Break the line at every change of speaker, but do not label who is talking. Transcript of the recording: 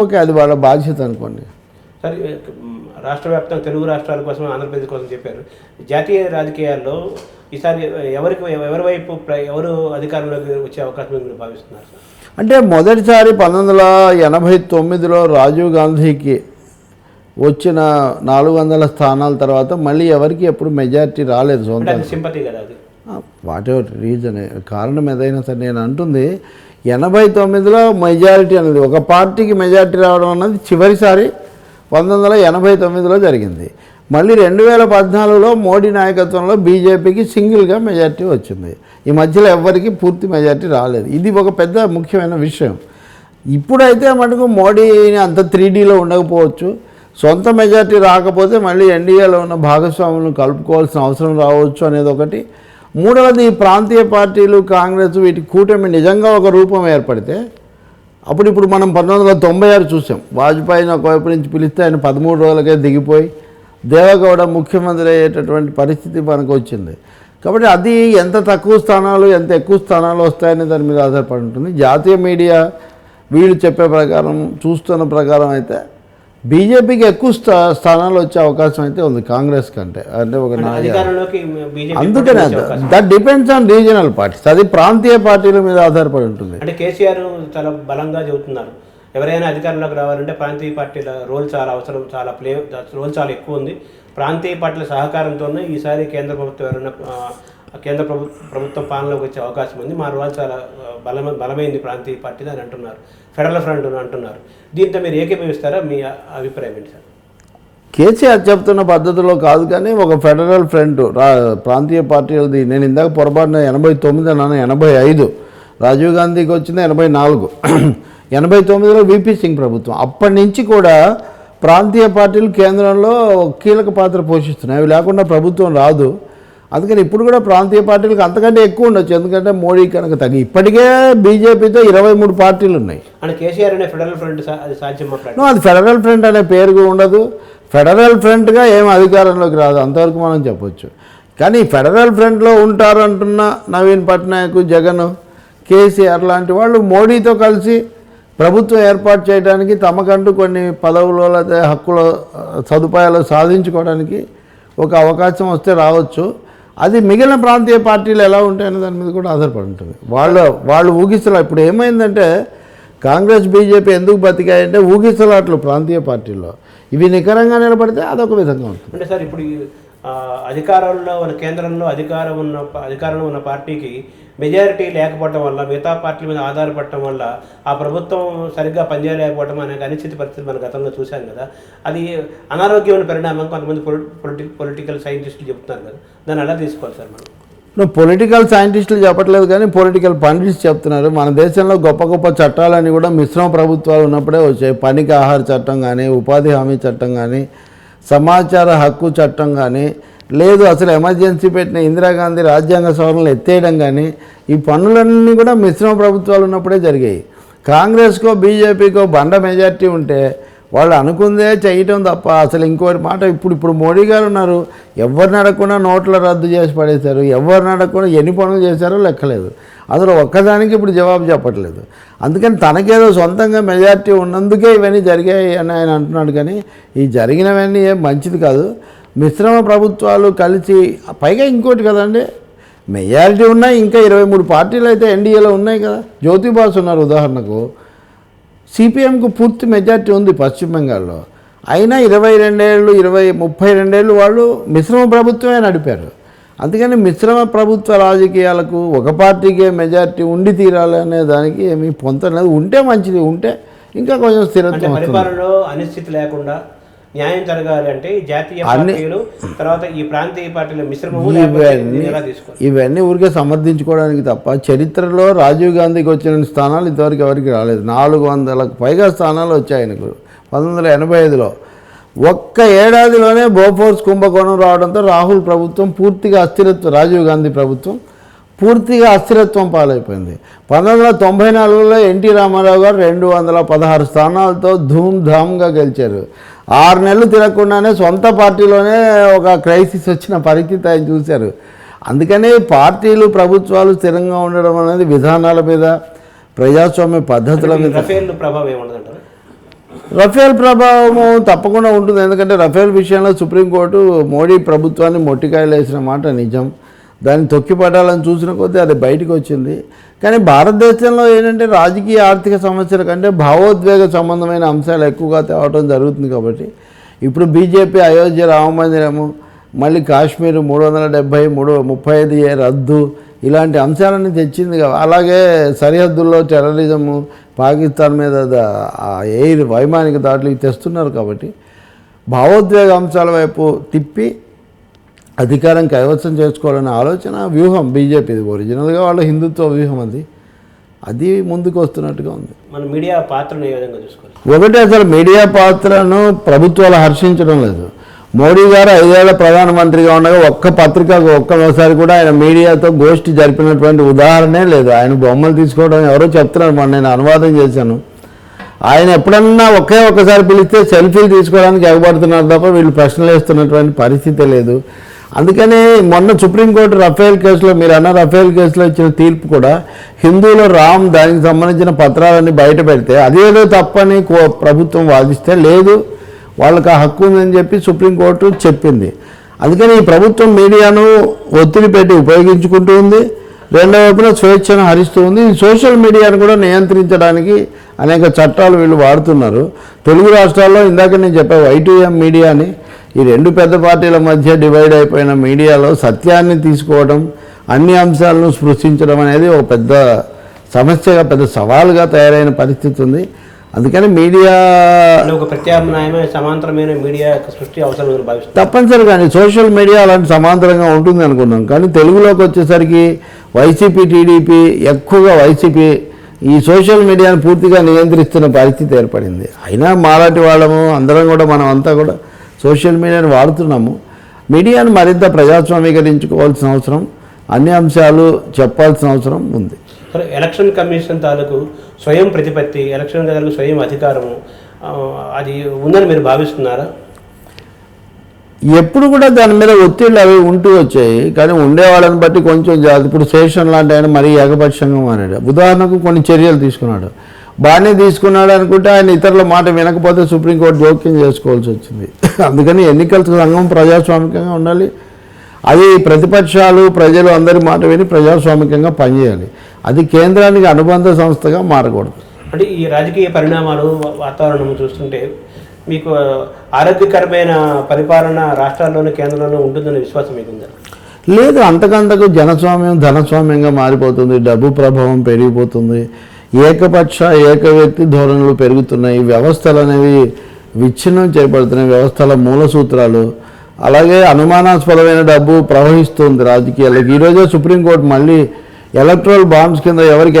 Okay అది వాళ్ళ బాధ్యత అనుకోండి.
సరే రాష్ట్ర వ్యాప్తంగా తెలుగు రాష్ట్రాల కోసం ఆంధ్రప్రదేశ్ కోసం చెప్పారు. జాతీయ రాజకీయాల్లో ఈసారి ఎవరికి ఎవరి వైపు ఎవరు అధికారంలోకి వచ్చే అవకాశం మీరు భావిస్తున్నారు
అంటే మొదటిసారి పంతొమ్మిది వందల ఎనభై తొమ్మిదిలో రాజీవ్ గాంధీకి వచ్చిన నాలుగు వందల స్థానాల తర్వాత మళ్ళీ ఎవరికి ఎప్పుడు మెజారిటీ రాలేదు సొంత
సింపతి కదా అది.
వాట్ ఎవర్ రీజన్ కారణం ఏదైనా సరే నేను అంటుంది ఎనభై తొమ్మిదిలో మెజారిటీ అనేది ఒక పార్టీకి మెజారిటీ రావడం అన్నది చివరిసారి పంతొమ్మిది వందల ఎనభై తొమ్మిదిలో జరిగింది. మళ్ళీ రెండు వేల పద్నాలుగులో మోడీ నాయకత్వంలో బీజేపీకి సింగిల్గా మెజార్టీ వచ్చింది. ఈ మధ్యలో ఎవ్వరికి పూర్తి మెజార్టీ రాలేదు. ఇది ఒక పెద్ద ముఖ్యమైన విషయం. ఇప్పుడైతే మటుకు మోడీని అంత త్రీడీలో ఉండకపోవచ్చు. సొంత మెజార్టీ రాకపోతే మళ్ళీ ఎన్డీఏలో ఉన్న భాగస్వాములను కలుపుకోవాల్సిన అవసరం రావచ్చు అనేది ఒకటి. మూడవది ఈ ప్రాంతీయ పార్టీలు కాంగ్రెస్ వీటి కూటమి నిజంగా ఒక రూపం ఏర్పడితే అప్పుడు ఇప్పుడు మనం పంతొమ్మిది వందల తొంభై ఆరు చూసాం. వాజ్పేయిని ఒకవైపు నుంచి పిలిస్తే ఆయన పదమూడు రోజులకే దిగిపోయి దేవగౌడ ముఖ్యమంత్రి అయ్యేటటువంటి పరిస్థితి మనకు వచ్చింది. కాబట్టి అది ఎంత తక్కువ స్థానాలు ఎంత ఎక్కువ స్థానాలు వస్తాయనే దాని మీద ఆధారపడి ఉంటుంది. జాతీయ మీడియా వీళ్ళు చెప్పే ప్రకారం చూస్తున్న ప్రకారం అయితే బీజేపీకి ఎక్కువ స్థా స్థానాలు వచ్చే అవకాశం అయితే ఉంది కాంగ్రెస్ కంటే. అంటే ఒక అందుకనే. That depends on regional parties అది ప్రాంతీయ పార్టీల మీద ఆధారపడి ఉంటుంది.
అంటే కేసీఆర్ చాలా బలంగా చెబుతున్నారు. ఎవరైనా అధికారంలోకి రావాలంటే ప్రాంతీయ పార్టీల రోల్ చాలా అవసరం చాలా ప్లే రోల్ చాలా ఎక్కువ ఉంది. ప్రాంతీయ పార్టీల సహకారంతోనే ఈసారి కేంద్ర ప్రభుత్వం ఎవరైనా కేంద్ర ప్రభుత్వ ప్రభుత్వం పాలనలోకి వచ్చే అవకాశం ఉంది. మా రోజు చాలా బలమ బలమైంది ప్రాంతీయ పార్టీ అని అంటున్నారు. ఫెడరల్ ఫ్రంట్ అని అంటున్నారు. దీంతో మీరు ఏకీభవిస్తారా? మీ అభిప్రాయం ఏంటి సార్?
కేసీఆర్ చెప్తున్న పద్ధతిలో కాదు కానీ ఒక ఫెడరల్ ఫ్రంట్ రా ప్రాంతీయ పార్టీలది. నేను ఇందాక పొరపాటున ఎనభై తొమ్మిది అన్నాను ఎనభై ఐదు. రాజీవ్ గాంధీకి వచ్చింది ఎనభై నాలుగు. ఎనభై తొమ్మిదిలో విపి సింగ్ ప్రభుత్వం. అప్పటి నుంచి కూడా ప్రాంతీయ పార్టీలు కేంద్రంలో కీలక పాత్ర పోషిస్తున్నాయి. అవి లేకుండా ప్రభుత్వం రాదు. అందుకని ఇప్పుడు కూడా ప్రాంతీయ పార్టీలకు అంతకంటే ఎక్కువ ఉండొచ్చు. ఎందుకంటే మోడీ కనుక తగ్గి ఇప్పటికే బీజేపీతో ఇరవై మూడు పార్టీలు ఉన్నాయి.
అంటే కేసీఆర్ అనే ఫెడరల్ ఫ్రంట్ సా- అది
ఫెడరల్ ఫ్రంట్ అనే పేరు ఉండదు. ఫెడరల్ ఫ్రంట్గా ఏం అధికారంలోకి రాదు అంతవరకు మనం చెప్పొచ్చు. కానీ ఫెడరల్ ఫ్రంట్లో ఉంటారు అంటున్న నవీన్ పట్నాయక్ జగన్ కేసీఆర్ లాంటి వాళ్ళు మోడీతో కలిసి ప్రభుత్వం ఏర్పాటు చేయడానికి తమకంటూ కొన్ని పదవులు లేదా హక్కుల సదుపాయాలు సాధించుకోవడానికి ఒక అవకాశం వస్తే రావచ్చు. అది మిగిలిన ప్రాంతీయ పార్టీలు ఎలా ఉంటాయనే దాని మీద కూడా ఆధారపడి ఉంటుంది వాళ్ళు వాళ్ళు ఊగిస్తున్నారు ఇప్పుడు ఏమైందంటే కాంగ్రెస్ బీజేపీ ఎందుకు బతికాయంటే ఊగిసలాట్లు ప్రాంతీయ పార్టీల్లో. ఇవి నికరంగా నిలబడితే అదొక విధంగా ఉంటుంది.
అంటే సార్ ఇప్పుడు అధికారంలో ఉన్న కేంద్రంలో అధికారం ఉన్న అధికారంలో ఉన్న పార్టీకి మెజారిటీ లేకపోవడం వల్ల మిగతా పార్టీల మీద ఆధారపడటం వల్ల ఆ ప్రభుత్వం సరిగ్గా పనిచేయలేకపోవడం అనే అనిశ్చిత పరిస్థితి మన గతంలో చూశాం కదా. అది అనారోగ్యమైన పరిణామం కొంతమంది పొలిటి పొలిటికల్ సైంటిస్టులు చెప్తున్నారు కదా. దాన్ని అలా తీసుకోవాలి సార్ మనం?
నువ్వు పొలిటికల్ సైంటిస్టులు చెప్పట్లేదు కానీ పొలిటికల్ పండిట్స్ చెప్తున్నారు. మన దేశంలో గొప్ప గొప్ప చట్టాలన్నీ కూడా మిశ్రమ ప్రభుత్వాలు ఉన్నప్పుడే వచ్చాయి. పనికి ఆహార చట్టం కానీ ఉపాధి హామీ చట్టం కానీ సమాచార హక్కు చట్టం కానీ లేదు అసలు ఎమర్జెన్సీ పెట్టిన ఇందిరాగాంధీ రాజ్యాంగ సవరణలు ఎత్తేయడం కానీ ఈ పనులన్నీ కూడా మిశ్రమ ప్రభుత్వాలు ఉన్నప్పుడే జరిగాయి. కాంగ్రెస్కో బీజేపీకో బండ మెజార్టీ ఉంటే వాళ్ళు అనుకుందే చేయటం తప్ప అసలు ఇంకోటి మాట ఇప్పుడు ఇప్పుడు మోడీ గారు ఉన్నారు. ఎవరిని అడగకుండా నోట్ల రద్దు చేసి పడేశారు. ఎవరిని అడగకుండా ఎన్ని పనులు చేశారో లెక్కలేదు. అందులో ఒక్కదానికి ఇప్పుడు జవాబు చెప్పట్లేదు. అందుకని తనకేదో సొంతంగా మెజారిటీ ఉన్నందుకే ఇవన్నీ జరిగాయి అని ఆయన అంటున్నాడు కానీ ఈ జరిగినవన్నీ ఏం మంచిది కాదు. మిశ్రమ ప్రభుత్వాలు కలిసి పైగా ఇంకోటి కదండి మెజారిటీ ఉన్నాయి ఇంకా ఇరవై మూడు పార్టీలు అయితే ఎన్డీఏలో ఉన్నాయి కదా. జ్యోతిబాస్ ఉన్నారు ఉదాహరణకు. సిపిఎంకు పూర్తి మెజార్టీ ఉంది పశ్చిమ బెంగాల్లో. అయినా ఇరవై రెండేళ్ళు ఇరవై ముప్పై రెండేళ్ళు వాళ్ళు మిశ్రమ ప్రభుత్వమే నడిపారు. అందుకని మిశ్రమ ప్రభుత్వ రాజకీయాలకు ఒక పార్టీకే మెజార్టీ ఉండి తీరాలి అనే దానికి ఏమీ పొంతలేదు ఉంటే మంచిది ఉంటే ఇంకా కొంచెం స్థిరత్వం
పరిపాలనలో అనిశ్చితి లేకుండా న్యాయం జరగాలి అంటే జాతీయ పార్టీలు తర్వాత ఈ ప్రాంతీయ పార్టీల మిశ్రమము లేకపోతే
ఇవన్నీ ఇవన్నీ ఊరికే సమర్థించుకోవడానికి తప్ప చరిత్రలో రాజీవ్ గాంధీకి వచ్చిన స్థానాలు ఇంతవరకు ఎవరికి రాలేదు. నాలుగు వందలకు పైగా స్థానాలు వచ్చాయి ఆయనకు. పంతొమ్మిది వందల ఎనభై ఐదులో ఒక్క ఏడాదిలోనే బోఫోర్స్ కుంభకోణం రావడంతో రాహుల్ ప్రభుత్వం పూర్తిగా అస్థిరత్వం రాజీవ్ గాంధీ ప్రభుత్వం పూర్తిగా అస్థిరత్వం పాలైపోయింది. పంతొమ్మిది వందల తొంభై నాలుగులో ఎన్టీ రామారావు గారు రెండు వందల పదహారు స్థానాలతో ధూమ్ ధామ్గా గెలిచారు. ఆరు నెలలు తిరగకుండానే సొంత పార్టీలోనే ఒక క్రైసిస్ వచ్చిన పరిస్థితి ఆయన చూశారు. అందుకనే పార్టీలు ప్రభుత్వాలు స్థిరంగా ఉండడం అనేది విధానాల మీద ప్రజాస్వామ్య పద్ధతుల మీద
ప్రభావం
రఫేల్ ప్రభావము తప్పకుండా ఉంటుంది. ఎందుకంటే రఫేల్ విషయంలో సుప్రీంకోర్టు మోడీ ప్రభుత్వాన్ని మొట్టికాయలు వేసిన మాట నిజం. దాన్ని తొక్కిపడాలని చూసిన కొద్దీ అది బయటకు వచ్చింది. కానీ భారతదేశంలో ఏంటంటే రాజకీయ ఆర్థిక సమస్యల కంటే భావోద్వేగ సంబంధమైన అంశాలు ఎక్కువగా తేవటం జరుగుతుంది కాబట్టి ఇప్పుడు బీజేపీ అయోధ్య రామ మందిరము మళ్ళీ కాశ్మీర్ మూడు వందల డెబ్భై మూడు ముప్పై ఐదు ఏ రద్దు ఇలాంటి అంశాలన్నీ తెచ్చింది కదా అలాగే సరిహద్దుల్లో టెర్రరిజము పాకిస్తాన్ మీద ఎయిర్ వైమానిక దాడులు తెస్తున్నారు కాబట్టి భావోద్వేగ అంశాల వైపు తిప్పి అధికారం కైవసం చేసుకోవాలనే ఆలోచన వ్యూహం బీజేపీది. ఒరిజినల్గా వాళ్ళ హిందుత్వ వ్యూహం అది. అది ముందుకు వస్తున్నట్టుగా ఉంది.
మన మీడియా పాత్రను ఏ విధంగా చూసుకోవాలి?
ఒకటి అసలు మీడియా పాత్రను ప్రభుత్వాలు హర్షించడం లేదు. మోడీ గారు ఐదేళ్ళ ప్రధానమంత్రిగా ఉండగా ఒక్క పత్రికకు ఒక్కసారి కూడా ఆయన మీడియాతో గోష్ఠి జరిపినటువంటి ఉదాహరణే లేదు. ఆయన బొమ్మలు తీసుకోవడం ఎవరో చెప్తున్నారు. మొన్న నేను అనువాదం చేశాను. ఆయన ఎప్పుడన్నా ఒకే ఒక్కసారి పిలిస్తే సెల్ఫీలు తీసుకోవడానికి ఎగబడుతున్నారు తప్ప వీళ్ళు ప్రశ్నలు వేస్తున్నటువంటి పరిస్థితి లేదు. అందుకని మొన్న సుప్రీంకోర్టు రఫేల్ కేసులో మీరు అన్న రఫేల్ కేసులో ఇచ్చిన తీర్పు కూడా హిందువుల రామ్ దానికి సంబంధించిన పత్రాలన్నీ బయట పెడితే అదేదో తప్పని కో- ప్రభుత్వం వాదిస్తే లేదు. వాళ్ళకి ఆ హక్కు ఉందని చెప్పి సుప్రీంకోర్టు చెప్పింది. అందుకని ఈ ప్రభుత్వం మీడియాను ఒత్తిడి పెట్టి ఉపయోగించుకుంటూ ఉంది. రెండో వైపున స్వేచ్ఛను హరిస్తూ ఉంది. ఈ సోషల్ మీడియాను కూడా నియంత్రించడానికి అనేక చట్టాలు వీళ్ళు వాడుతున్నారు. తెలుగు రాష్ట్రాల్లో ఇందాక నేను చెప్పావు ఐటీఎం మీడియాని. ఈ రెండు పెద్ద పార్టీల మధ్య డివైడ్ అయిపోయిన మీడియాలో సత్యాన్ని తీసుకోవడం అన్ని అంశాలను స్పృశించడం అనేది ఒక పెద్ద సమస్యగా పెద్ద సవాలుగా తయారైన పరిస్థితి ఉంది. అందుకని మీడియా
ఒక ప్రత్యామ్నాయమైన సమాంతరమైన మీడియా సృష్టి అవసరం
సోషల్ మీడియా అలాంటి సమాంతరంగా ఉంటుంది అనుకున్నాం. కానీ తెలుగులోకి వచ్చేసరికి వైసీపీ టీడీపీ ఎక్కువగా వైసీపీ ఈ సోషల్ మీడియాను పూర్తిగా నియంత్రిస్తున్న పరిస్థితి ఏర్పడింది. అయినా మాలాంటి వాళ్ళము అందరం కూడా మనం అంతా కూడా సోషల్ మీడియాను వాడుతున్నాము. మీడియాను మరింత ప్రజాస్వామీకరించుకోవాల్సిన అవసరం అన్ని అంశాలు చెప్పాల్సిన అవసరం ఉంది.
ఎలక్షన్ కమిషన్ తాలూకు స్వయం ప్రతిపత్తి ఎలక్షన్ తాలూకు స్వయం అధికారము అది ఉందని మీరు భావిస్తున్నారా?
ఎప్పుడు కూడా దాని మీద ఒత్తిళ్ళు అవి ఉంటూ వచ్చాయి. కానీ ఉండేవాళ్ళని బట్టి కొంచెం జాగ్రత్త. ఇప్పుడు శేషన్ లాంటి ఆయన మరీ ఏకపక్షంగా మారాడు. ఉదాహరణకు కొన్ని చర్యలు తీసుకున్నాడు. బాగానే తీసుకున్నాడు అనుకుంటే ఆయన ఇతరుల మాట వినకపోతే సుప్రీంకోర్టు జోక్యం చేసుకోవాల్సి వచ్చింది. అందుకని ఎన్నికల సంఘం ప్రజాస్వామికంగా ఉండాలి. అది ప్రతిపక్షాలు ప్రజలు అందరి మాట విని ప్రజాస్వామికంగా పనిచేయాలి. అది కేంద్రానికి అనుబంధ సంస్థగా మారకూడదు.
అంటే ఈ రాజకీయ పరిణామాలు వాతావరణం చూస్తుంటే మీకు ఆరోగ్యకరమైన పరిపాలన రాష్ట్రాల్లోనూ కేంద్రంలోనూ ఉంటుందనే విశ్వాసం మీకుందా?
లేదు అంతకంతకు జనస్వామ్యం ధనస్వామ్యంగా మారిపోతుంది డబ్బు ప్రభావం పెరిగిపోతుంది ఏకపక్ష ఏక వ్యక్తి ధోరణులు పెరుగుతున్నాయి వ్యవస్థలు అనేవి విచ్ఛిన్నం చేయబడుతున్నాయి వ్యవస్థల మూల సూత్రాలు. అలాగే అనుమానాస్పదమైన డబ్బు ప్రవహిస్తుంది రాజకీయాలకు. ఈరోజే సుప్రీంకోర్టు మళ్ళీ ఎలక్ట్రల్ బాండ్స్ కింద ఎవరికి